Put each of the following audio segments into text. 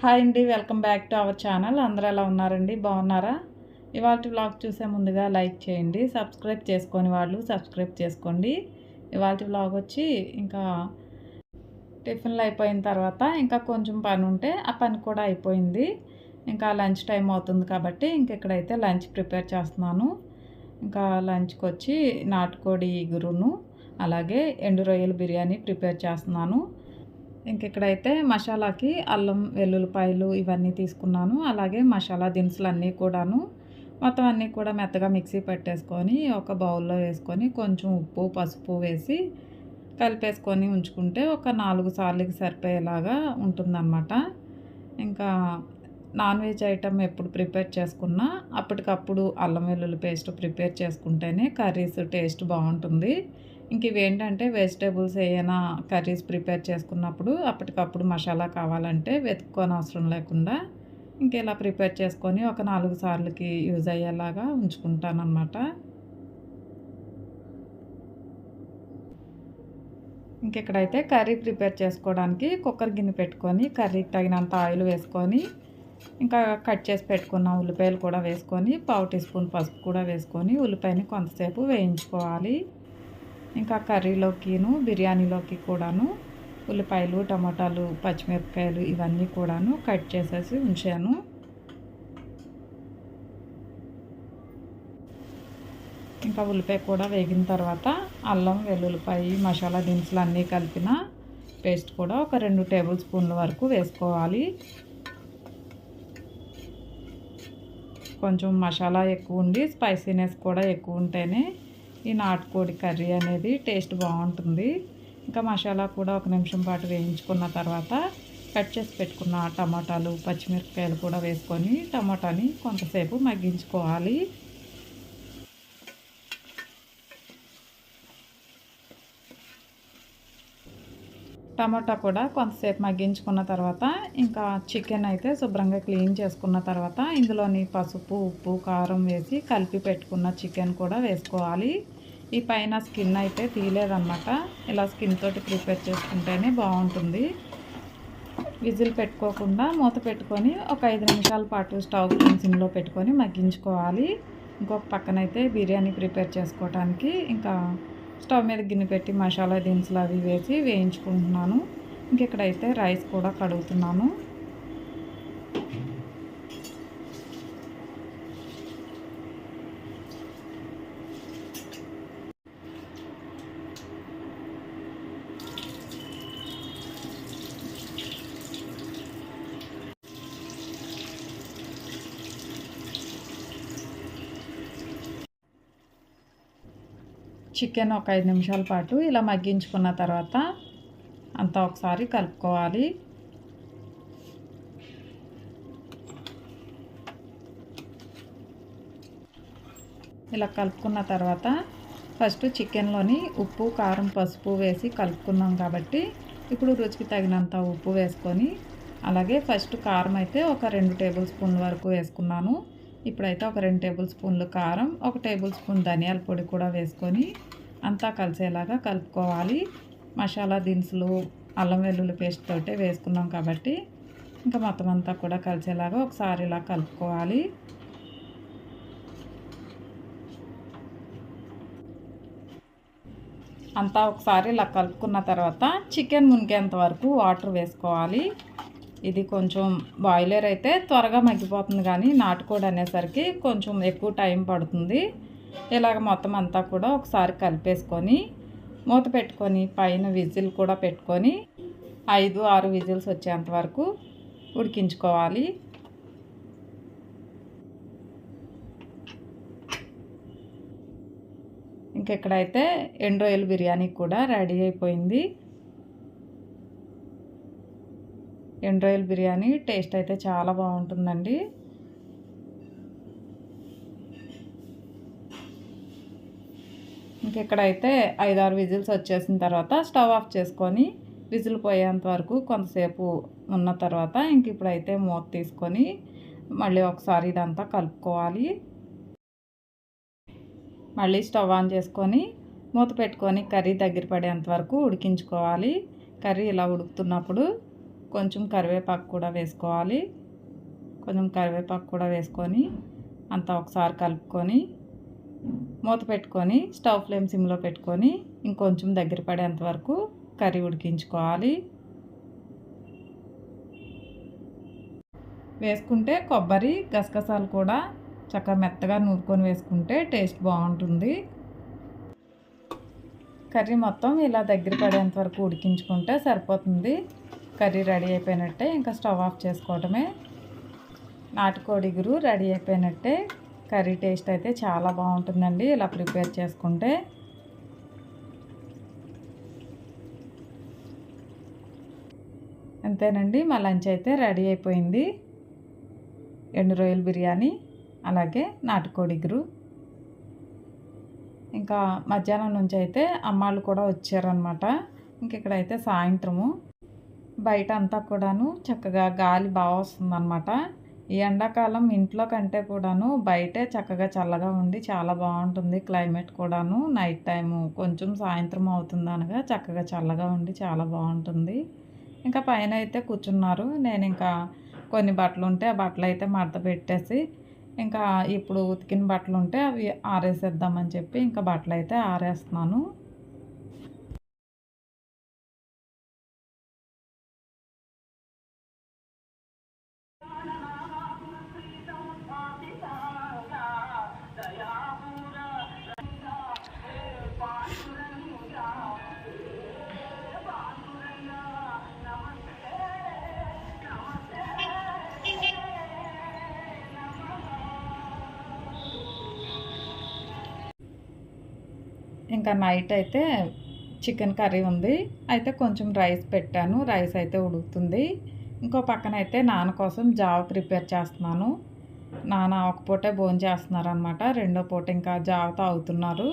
Hi అండి welcome back to our channel. అందరూ ఎలా ఉన్నారండి? బాగున్నారా? ఇవాళ వ్లాగ్ చూసే ముందుగా లైక్ చేయండి సబ్స్క్రైబ్ చేసుకొని వాళ్ళు సబ్స్క్రైబ్ చేసుకోండి. ఇవాళ వ్లాగ్ వచ్చి ఇంకా టిఫిన్లు అయిపోయిన తర్వాత ఇంకా కొంచెం పని ఉంటే ఆ పని కూడా అయిపోయింది. ఇంకా లంచ్ టైం అవుతుంది కాబట్టి ఇంక ఇక్కడైతే లంచ్ ప్రిపేర్ చేస్తున్నాను. ఇంకా లంచ్కి వచ్చి నాటుకోడి గురును అలాగే ఎండు రొయ్యల బిర్యానీ ప్రిపేర్ చేస్తున్నాను. ఇంకెక్కడైతే మసాలాకి అల్లం వెల్లుల్లిపాయలు ఇవన్నీ తీసుకున్నాను. అలాగే మసాలా దినుసులు అన్నీ కూడాను మొత్తం అన్నీ కూడా మెత్తగా మిక్సీ పెట్టేసుకొని ఒక బౌల్లో వేసుకొని కొంచెం ఉప్పు పసుపు వేసి కలిపేసుకొని ఉంచుకుంటే ఒక నాలుగు సార్లకి సరిపోయేలాగా ఉంటుందన్నమాట. ఇంకా నాన్ వెజ్ ఐటమ్ ఎప్పుడు ప్రిపేర్ చేసుకున్నా అప్పటికప్పుడు అల్లం వెల్లుల్లి పేస్ట్ ప్రిపేర్ చేసుకుంటేనే కర్రీస్ టేస్ట్ బాగుంటుంది. ఇంక ఇవేంటంటే వెజిటేబుల్స్ ఏమైనా కర్రీస్ ప్రిపేర్ చేసుకున్నప్పుడు అప్పటికప్పుడు మసాలా కావాలంటే వెతుక్కొని అవసరం లేకుండా ఇంకెలా ప్రిపేర్ చేసుకొని ఒక నాలుగు సార్లకి యూజ్ అయ్యేలాగా ఉంచుకుంటాను ఇంకెక్కడైతే కర్రీ ప్రిపేర్ చేసుకోవడానికి కుక్కర్ గిన్నె పెట్టుకొని కర్రీకి తగినంత ఆయిల్ వేసుకొని ఇంకా కట్ చేసి పెట్టుకున్న ఉల్లిపాయలు కూడా వేసుకొని పావు టీ స్పూన్ పసుపు కూడా వేసుకొని ఉల్లిపాయని కొంతసేపు వేయించుకోవాలి. ఇంకా కర్రీలోకిను బిర్యానీలోకి కూడాను ఉల్లిపాయలు టమాటాలు పచ్చిమిరపకాయలు ఇవన్నీ కూడాను కట్ చేసేసి ఉంచాను. ఇంకా ఉల్లిపాయ కూడా వేగిన తర్వాత అల్లం వెల్లుల్లిపాయ మసాలా దినుసులు అన్నీ కలిపిన పేస్ట్ కూడా ఒక రెండు టేబుల్ స్పూన్ల వరకు వేసుకోవాలి. కొంచెం మసాలా ఎక్కువ ఉండి స్పైసీనెస్ కూడా ఎక్కువ ఉంటేనే ఈ నాటుకోడి కర్రీ అనేది టేస్ట్ బాగుంటుంది. ఇంకా మసాలా కూడా ఒక నిమిషం పాటు వేయించుకున్న తర్వాత కట్ చేసి పెట్టుకున్న టమాటాలు పచ్చిమిరపకాయలు కూడా వేసుకొని టమాటాని కొంతసేపు మగ్గించుకోవాలి. టమాటా కూడా కొంతసేపు మగ్గించుకున్న తర్వాత ఇంకా చికెన్ అయితే శుభ్రంగా క్లీన్ చేసుకున్న తర్వాత ఇందులోని పసుపు ఉప్పు కారం వేసి కలిపి పెట్టుకున్న చికెన్ కూడా వేసుకోవాలి. ఈ పైన స్కిన్ అయితే తీయలేదన్నమాట. ఇలా స్కిన్ తోటి ప్రిపేర్ చేసుకుంటేనే బాగుంటుంది. విజిల్ పెట్టుకోకుండా మూత పెట్టుకొని ఒక ఐదు నిమిషాల పాటు స్టవ్ సిమ్లో పెట్టుకొని మగ్గించుకోవాలి. ఇంకొక పక్కనైతే బిర్యానీ ప్రిపేర్ చేసుకోవడానికి ఇంకా స్టవ్ మీద గిన్నె పెట్టి మసాలా దినుసులు అవి వేసి వేయించుకుంటున్నాను. ఇంకెక్కడైతే రైస్ కూడా కడుగుతున్నాను. చికెన్ ఒక ఐదు నిమిషాల పాటు ఇలా మగ్గించుకున్న తర్వాత అంతా ఒకసారి కలుపుకోవాలి. ఇలా కలుపుకున్న తర్వాత ఫస్ట్ చికెన్లోని ఉప్పు కారం పసుపు వేసి కలుపుకున్నాం కాబట్టి ఇప్పుడు రుచికి తగినంత ఉప్పు వేసుకొని అలాగే ఫస్ట్ కారం అయితే ఒక రెండు టేబుల్ స్పూన్ల వరకు వేసుకున్నాను. ఇప్పుడైతే ఒక రెండు టేబుల్ స్పూన్లు కారం ఒక టేబుల్ స్పూన్ ధనియాల పొడి కూడా వేసుకొని అంతా కలిసేలాగా కలుపుకోవాలి. మసాలా దినుసులు అల్లం వెల్లుల్లి పేస్ట్ తోటే వేసుకున్నాం కాబట్టి ఇంకా మొత్తం అంతా కూడా కలిసేలాగా ఒకసారి ఇలా కలుపుకోవాలి. అంతా ఒకసారి ఇలా కలుపుకున్న తర్వాత చికెన్ మునిగేంత వరకు వాటర్ వేసుకోవాలి. ఇది కొంచెం బాయిలర్ అయితే త్వరగా మగ్గిపోతుంది కానీ నాటుకోడి అనేసరికి కొంచెం ఎక్కువ టైం పడుతుంది. ఇలాగ మొత్తం అంతా కూడా ఒకసారి కలిపేసుకొని మూత పెట్టుకొని పైన విజిల్ కూడా పెట్టుకొని ఐదు ఆరు విజిల్స్ వచ్చేంత వరకు ఉడికించుకోవాలి. ఇంకెక్కడైతే ఎండ్రోయల్ బిర్యానీ కూడా రెడీ అయిపోయింది. ఎండ్రాయిల్ బిర్యానీ టేస్ట్ అయితే చాలా బాగుంటుందండి. ఇంకెక్కడైతే ఐదారు విజిల్స్ వచ్చేసిన తర్వాత స్టవ్ ఆఫ్ చేసుకొని విజిల్ పోయేంత వరకు కొంతసేపు ఉన్న తర్వాత ఇంక ఇప్పుడైతే మూత తీసుకొని మళ్ళీ ఒకసారి ఇదంతా కలుపుకోవాలి. మళ్ళీ స్టవ్ ఆన్ చేసుకొని మూత పెట్టుకొని కర్రీ దగ్గర పడేంత వరకు ఉడికించుకోవాలి. కర్రీ ఇలా ఉడుకుతున్నప్పుడు కొంచెం కరివేపాకు కూడా వేసుకోవాలి. కొంచెం కరివేపాకు కూడా వేసుకొని అంతా ఒకసారి కలుపుకొని మూత పెట్టుకొని స్టవ్ ఫ్లేమ్ సిమ్లో పెట్టుకొని ఇంకొంచెం దగ్గర పడేంత వరకు కర్రీ ఉడికించుకోవాలి. వేసుకుంటే కొబ్బరి గసగసాలు కూడా చక్కగా మెత్తగా నూరుకొని వేసుకుంటే టేస్ట్ బాగుంటుంది. కర్రీ మొత్తం ఇలా దగ్గర పడేంత వరకు ఉడికించుకుంటే సరిపోతుంది. కర్రీ రెడీ అయిపోయినట్టే ఇంకా స్టవ్ ఆఫ్ చేసుకోవటమే. నాటుకోడి గురు రెడీ అయిపోయినట్టే. కర్రీ టేస్ట్ అయితే చాలా బాగుంటుందండి ఇలా ప్రిపేర్ చేసుకుంటే. అంతేనండి మా లంచ్ అయితే రెడీ అయిపోయింది. ఎండు రొయ్యల బిర్యానీ అలాగే నాటుకోడి గురు. ఇంకా మధ్యాహ్నం నుంచి అయితే అమ్మాళ్ళు కూడా వచ్చారనమాట ఇంక ఇక్కడైతే సాయంత్రము. బయట అంతా కూడాను చక్కగా గాలి బాగా వస్తుందన్నమాట. ఈ ఎండాకాలం ఇంట్లో కంటే కూడాను బయటే చక్కగా చల్లగా ఉండి చాలా బాగుంటుంది క్లైమేట్ కూడాను. నైట్ టైము కొంచెం సాయంత్రం అవుతుంది అనగా చక్కగా చల్లగా ఉండి చాలా బాగుంటుంది. ఇంకా పైన అయితే కూర్చున్నారు. నేను ఇంకా కొన్ని బట్టలు ఉంటే ఆ బట్టలు అయితే మడత పెట్టేసి ఇంకా ఇప్పుడు ఉతికిన బట్టలు ఉంటే అవి ఆరేసేద్దామని చెప్పి ఇంకా బట్టలు అయితే ఆరేస్తున్నాను. ఇంకా నైట్ అయితే చికెన్ కర్రీ ఉంది. అయితే కొంచెం రైస్ పెట్టాను. రైస్ అయితే ఉడుకుతుంది. ఇంకో పక్కన అయితే నాన్న కోసం జావ ప్రిపేర్ చేస్తున్నాను. నాన్న ఒక పూటే భోజనం చేస్తున్నారు అనమాట రెండో పూట ఇంకా జావ తాగుతున్నారు.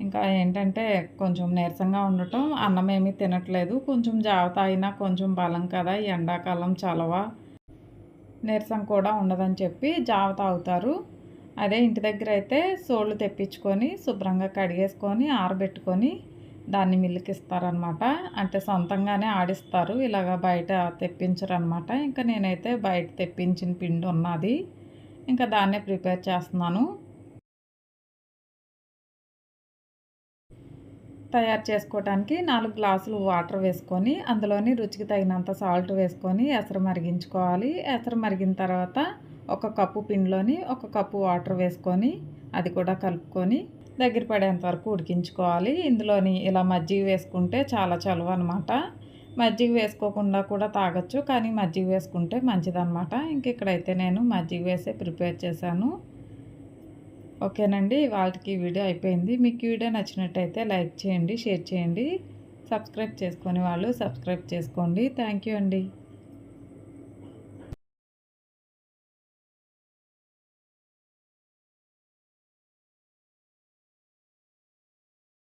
ఇంకా ఏంటంటే కొంచెం నీరసంగా ఉండటం. అన్నం ఏమీ తినట్లేదు. కొంచెం జావ తాగినా కొంచెం బలం కదా. ఈ ఎండాకాలం చలవ. నీరసం కూడా ఉండదని చెప్పి జావ తాగుతారు. అదే ఇంటి దగ్గర అయితే సోళ్ళు తెప్పించుకొని శుభ్రంగా కడిగేసుకొని ఆరబెట్టుకొని దాన్ని మిల్లుకి ఇస్తారనమాట అంటే సొంతంగానే ఆడిస్తారు ఇలాగ బయట తెప్పించరనమాట ఇంకా నేనైతే బయట తెప్పించిన పిండి ఉన్నది. ఇంకా దాన్నే ప్రిపేర్ చేస్తున్నాను. తయారు చేసుకోవడానికి నాలుగు గ్లాసులు వాటర్ వేసుకొని అందులోని రుచికి తగినంత సాల్ట్ వేసుకొని ఎసరు మరిగించుకోవాలి. ఎసరు మరిగిన తర్వాత ఒక కప్పు పిండిలోని ఒక కప్పు వాటర్ వేసుకొని అది కూడా కలుపుకొని దగ్గర పడేంత వరకు ఉడికించుకోవాలి. ఇందులోని ఇలా మజ్జిగ వేసుకుంటే చాలా చలువ అనమాట మజ్జిగ వేసుకోకుండా కూడా తాగొచ్చు కానీ మజ్జిగ వేసుకుంటే మంచిదన్నమాట. ఇంక ఇక్కడైతే నేను మజ్జిగ వేసే ప్రిపేర్ చేశాను. ఓకేనండి వాళ్ళకి వీడియో అయిపోయింది. మీకు వీడియో నచ్చినట్టయితే లైక్ చేయండి షేర్ చేయండి. సబ్స్క్రైబ్ చేసుకొని వాళ్ళు సబ్స్క్రైబ్ చేసుకోండి. థ్యాంక్ యూ అండి.